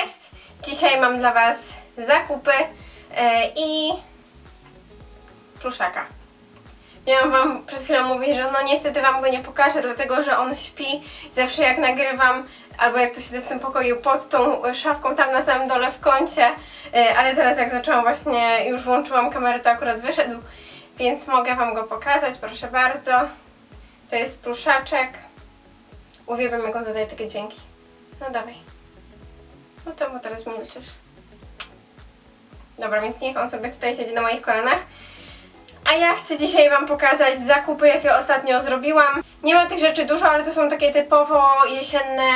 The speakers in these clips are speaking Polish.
Cześć! Dzisiaj mam dla Was zakupy e, i pluszaka. Miałam Wam przed chwilą mówić, że no niestety Wam go nie pokażę, dlatego że on śpi zawsze jak nagrywam albo jak tu siedzę w tym pokoju pod tą szafką tam na samym dole w kącie, e, ale teraz jak zaczęłam właśnie, już włączyłam kamerę, to akurat wyszedł, więc mogę Wam go pokazać, proszę bardzo. To jest pluszaczek. Uwielbiam jak on dodaje takie dźwięki. No dawaj. No to bo teraz milczysz. Dobra, więc niech on sobie tutaj siedzi na moich kolanach. A ja chcę dzisiaj Wam pokazać zakupy, jakie ostatnio zrobiłam. Nie ma tych rzeczy dużo, ale to są takie typowo jesienne,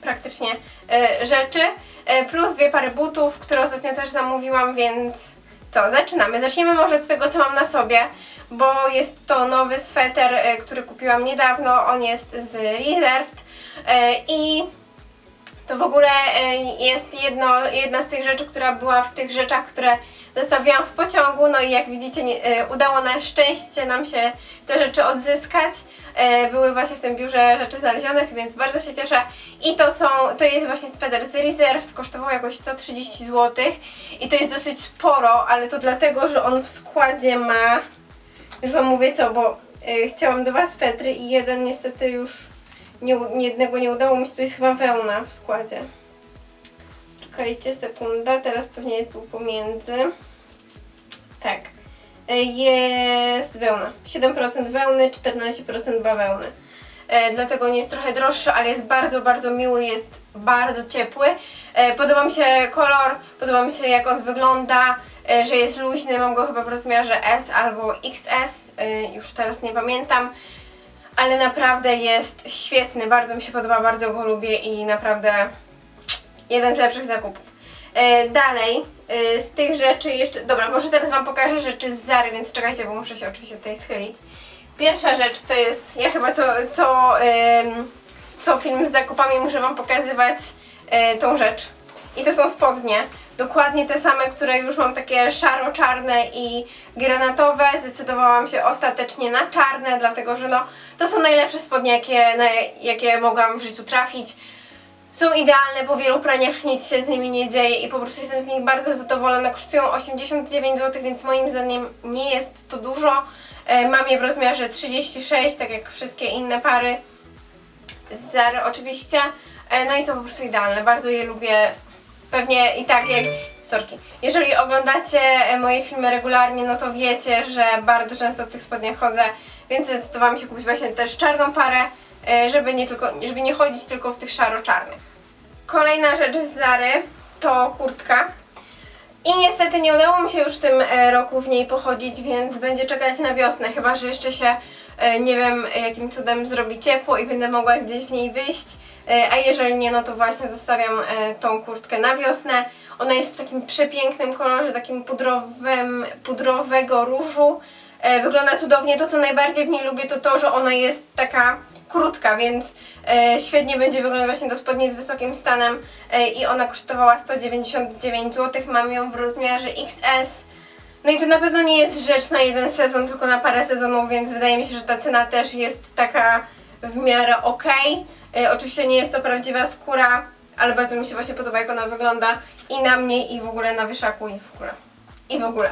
praktycznie, e, rzeczy. E, plus dwie pary butów, które ostatnio też zamówiłam, więc co, zaczynamy. Zaczniemy może od tego, co mam na sobie, bo jest to nowy sweter, e, który kupiłam niedawno. On jest z Reserved e, i to w ogóle e, jest jedno, jedna z tych rzeczy, która była w tych rzeczach, które zostawiłam w pociągu. No i jak widzicie, nie, e, udało na szczęście nam się te rzeczy odzyskać. E, Były właśnie w tym biurze rzeczy znalezionych, więc bardzo się cieszę. I to są, to jest właśnie sweter z Reserved, kosztował jakoś 130 zł. I to jest dosyć sporo, ale to dlatego, że on w składzie ma, już Wam mówię co, bo chciałam dwa swetry i jeden niestety już nie, nie, jednego nie udało mi się, to jest chyba wełna w składzie. Czekajcie, sekunda, teraz pewnie jest tu pomiędzy. Tak. E, Jest wełna. 7% wełny, 14% bawełny. E, dlatego nie jest trochę droższy, ale jest bardzo, bardzo miły, jest bardzo ciepły. E, podoba mi się kolor, podoba mi się jak on wygląda, że jest luźny, mam go chyba w rozmiarze S albo XS, już teraz nie pamiętam ale naprawdę jest świetny, bardzo mi się podoba, bardzo go lubię i naprawdę jeden z lepszych zakupów. E, dalej, e, z tych rzeczy jeszcze, dobra, może teraz Wam pokażę rzeczy z Zary, więc czekajcie, bo muszę się oczywiście tutaj schylić. Pierwsza rzecz to jest, ja chyba co, co, co film z zakupami muszę Wam pokazywać e, tą rzecz. I to są spodnie. Dokładnie te same, które już mam takie szaro-czarne i granatowe. Zdecydowałam się ostatecznie na czarne, dlatego że no, to są najlepsze spodnie, jakie, na, jakie mogłam w życiu trafić. Są idealne, po wielu praniach nic się z nimi nie dzieje i po prostu jestem z nich bardzo zadowolona. Kosztują 89 zł, więc moim zdaniem nie jest to dużo. E, Mam je w rozmiarze 36, tak jak wszystkie inne pary z Zary oczywiście. E, No i są po prostu idealne, bardzo je lubię. Pewnie i tak jak, sorki, jeżeli oglądacie e, moje filmy regularnie, no to wiecie, że bardzo często w tych spodniach chodzę, więc zdecydowałam się kupić właśnie też czarną parę, e, żeby nie, tylko, żeby nie chodzić tylko w tych szaro-czarnych. Kolejna rzecz z Zary to kurtka. I niestety nie udało mi się już w tym e, roku w niej pochodzić, więc będzie czekać na wiosnę, chyba że jeszcze się, nie wiem, jakim cudem zrobi ciepło i będę mogła gdzieś w niej wyjść. E, A jeżeli nie, no to właśnie zostawiam e, tą kurtkę na wiosnę. Ona jest w takim przepięknym kolorze, takim pudrowym, pudrowego różu. E, Wygląda cudownie. To, co najbardziej w niej lubię, to to, że ona jest taka krótka, więc świetnie będzie wyglądać właśnie do spodni z wysokim stanem i ona kosztowała 199 zł. Mam ją w rozmiarze XS. No i to na pewno nie jest rzecz na jeden sezon, tylko na parę sezonów, więc wydaje mi się, że ta cena też jest taka w miarę okej. E, Oczywiście nie jest to prawdziwa skóra, ale bardzo mi się właśnie podoba, jak ona wygląda i na mnie, i w ogóle na wieszaku, i w ogóle. I w ogóle.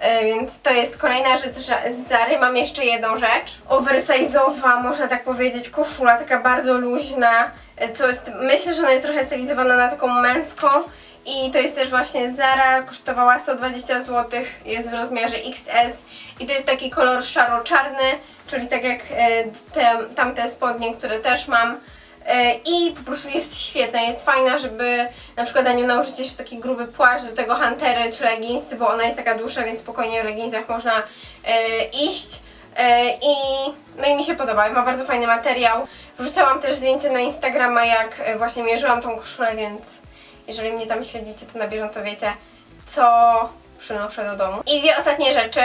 E, Więc to jest kolejna rzecz z Zary. Mam jeszcze jedną rzecz. Oversize'owa, można tak powiedzieć, koszula, taka bardzo luźna. e, Co jest, myślę, że ona jest trochę stylizowana na taką męską. I to jest też właśnie Zara, kosztowała 120 zł, jest w rozmiarze XS. I to jest taki kolor szaro-czarny, czyli tak jak e, te, tamte spodnie, które też mam. E, I po prostu jest świetna, jest fajna, żeby na przykład na nią nałożyć jeszcze taki gruby płaszcz, do tego huntery czy leginsy, bo ona jest taka dłuższa, więc spokojnie w leginsach można e, iść. I, no i mi się podoba, ma bardzo fajny materiał. Wrzucałam też zdjęcie na Instagrama, jak właśnie mierzyłam tą koszulę, więc jeżeli mnie tam śledzicie, to na bieżąco wiecie, co przynoszę do domu. I dwie ostatnie rzeczy,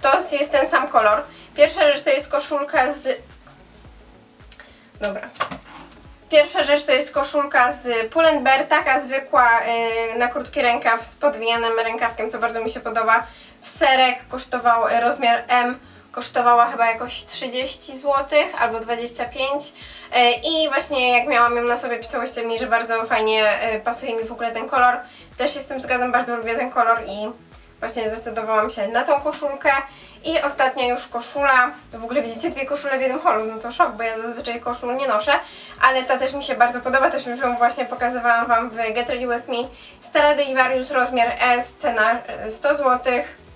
to jest ten sam kolor. Pierwsza rzecz to jest koszulka z... Dobra. Pierwsza rzecz to jest koszulka z Pull&Bear, taka zwykła yy, na krótki rękaw z podwijanym rękawkiem, co bardzo mi się podoba. W serek kosztował y, rozmiar M, kosztowała chyba jakoś 30 zł albo 25 E, i właśnie jak miałam ją na sobie pisałyście mi, że bardzo fajnie e, pasuje mi w ogóle ten kolor. Też się z tym zgadzam, bardzo lubię ten kolor i właśnie zdecydowałam się na tą koszulkę. I ostatnia już koszula, to w ogóle widzicie dwie koszule w jednym holu, no to szok, bo ja zazwyczaj koszul nie noszę, ale ta też mi się bardzo podoba, też już ją właśnie pokazywałam Wam w Get Ready With Me. Stradivarius rozmiar S, cena e, 100 złotych.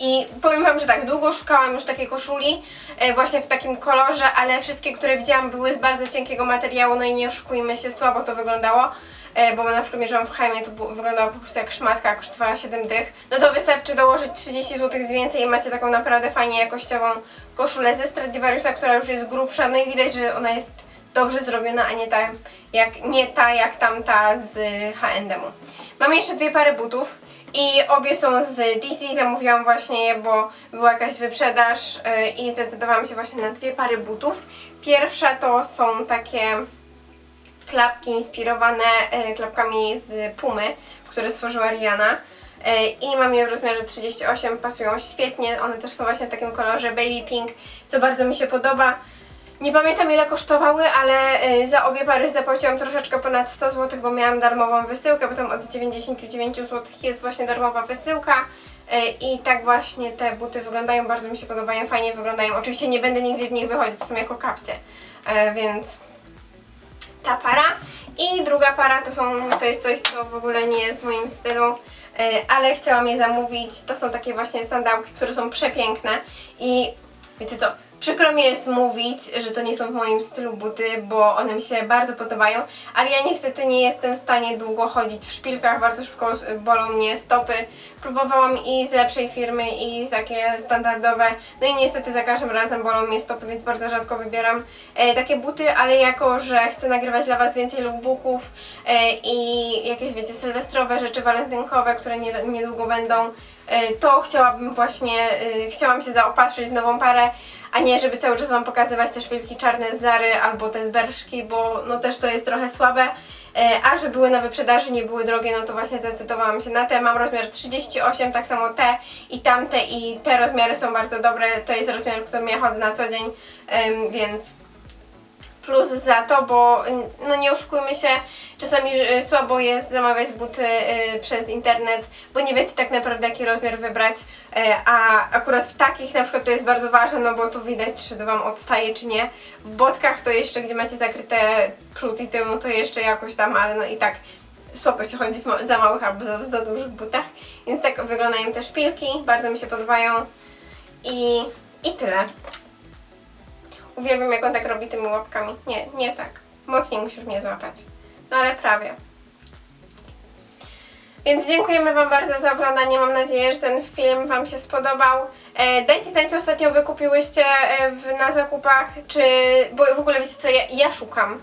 I powiem Wam, że tak, długo szukałam już takiej koszuli, e, właśnie w takim kolorze, ale wszystkie, które widziałam, były z bardzo cienkiego materiału, no i nie oszukujmy się, słabo to wyglądało, e, bo na przykład mierzyłam w Heimie, to wyglądało po prostu jak szmatka, kosztowała 7 dych. No to wystarczy dołożyć 30 zł więcej i macie taką naprawdę fajnie jakościową koszulę ze Stradivariusa, która już jest grubsza, no i widać, że ona jest dobrze zrobiona, a nie ta jak, nie ta jak tamta z H&M-u. Mam jeszcze dwie pary butów. I obie są z DC, zamówiłam właśnie je, bo była jakaś wyprzedaż yy, i zdecydowałam się właśnie na dwie pary butów. Pierwsza to są takie klapki inspirowane yy, klapkami z Pumy, które stworzyła Rihanna. Yy, I mam je w rozmiarze 38, pasują świetnie, one też są właśnie w takim kolorze baby pink, co bardzo mi się podoba. Nie pamiętam ile kosztowały, ale y, za obie pary zapłaciłam troszeczkę ponad 100 zł, bo miałam darmową wysyłkę, bo tam od 99 zł jest właśnie darmowa wysyłka. Y, I tak właśnie te buty wyglądają, bardzo mi się podobają, fajnie wyglądają. Oczywiście nie będę nigdzie w nich wychodzić, to są jako kapcie, y, więc ta para. I druga para to są, to jest coś, co w ogóle nie jest w moim stylu, ale chciałam je zamówić. To są takie właśnie sandałki, które są przepiękne i wiecie co, przykro mi jest mówić, że to nie są w moim stylu buty, bo one mi się bardzo podobają, ale ja niestety nie jestem w stanie długo chodzić w szpilkach, bardzo szybko bolą mnie stopy. Próbowałam i z lepszej firmy i takie standardowe, no i niestety za każdym razem bolą mnie stopy, więc bardzo rzadko wybieram e, takie buty, ale jako, że chcę nagrywać dla Was więcej lookbooków e, i jakieś wiecie sylwestrowe rzeczy walentynkowe, które nie, niedługo będą, to chciałabym właśnie, e, chciałam się zaopatrzyć w nową parę, a nie żeby cały czas Wam pokazywać te szpilki czarne Zary albo te z Berszki, bo no też to jest trochę słabe. E, A że były na wyprzedaży, nie były drogie, no to właśnie zdecydowałam się na te. Mam rozmiar 38, tak samo te i tamte i te rozmiary są bardzo dobre. To jest rozmiar, w którym ja chodzę na co dzień, więc plus za to, bo no nie oszukujmy się, czasami y, słabo jest zamawiać buty y, przez internet, bo nie wiecie tak naprawdę jaki rozmiar wybrać, y, a akurat w takich na przykład to jest bardzo ważne, no bo tu widać czy to Wam odstaje czy nie. W botkach to jeszcze, gdzie macie zakryte przód i tył, no to jeszcze jakoś tam, ale no i tak słabo się chodzi w za małych albo za, za dużych butach, więc tak wyglądają te szpilki, bardzo mi się podobają i, i tyle. Uwielbiam jak on tak robi tymi łapkami. Nie, nie tak. Mocniej musisz mnie złapać. No ale prawie. Więc dziękujemy Wam bardzo za oglądanie. Mam nadzieję, że ten film Wam się spodobał. E, dajcie znać, co ostatnio wykupiłyście e, w, na zakupach, czy... Bo w ogóle wiecie co, ja, ja szukam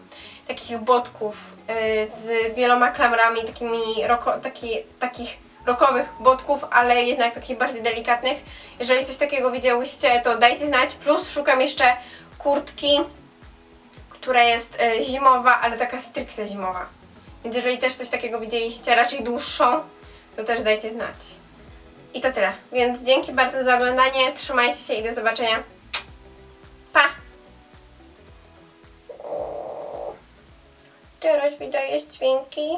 takich botków e, z wieloma klamrami, takimi roko, taki, takich rokowych botków, ale jednak takich bardziej delikatnych. Jeżeli coś takiego widziałyście, to dajcie znać. Plus szukam jeszcze kurtki, która jest e, zimowa, ale taka stricte zimowa. Więc jeżeli też coś takiego widzieliście, raczej dłuższą, to też dajcie znać. I to tyle. Więc dzięki bardzo za oglądanie, trzymajcie się i do zobaczenia. Pa! Teraz wydaje dźwięki.